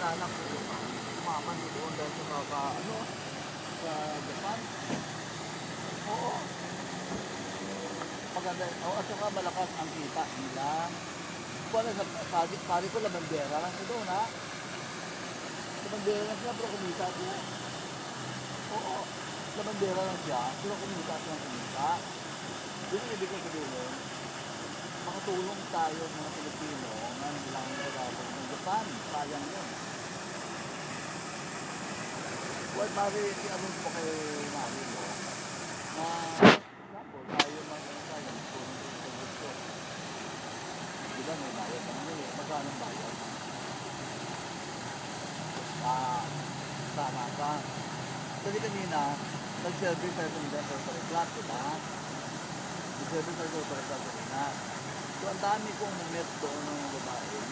anak ko, umaman doon dahil sa mga, ano, sa Japan. Oo. Maganda, oh, at saka malakas ang kita nila. Wala sa pari, pari ko labandera lang ito na. Labandera lang siya, pero kumita siya. Oo. Labandera lang siya, pero kumita siya ng kumita. Yun ang ibig ko sabihin. Makatulong tayo mga Pilipino na hindi lang nagagawa ng Japan. Sayang yun. Well, Mari, i-anong po kay Mari mo na Napo, tayo mga ano tayo, tulong sa gusto. Di ba may bayad ang nila? Magkano ang bayad? Ah, tama ka. Kasi kanina, nag-service tayo sa mga corporate class, di ba? Nag-service tayo sa class kanina. So, ang dami kong met doon ng babae.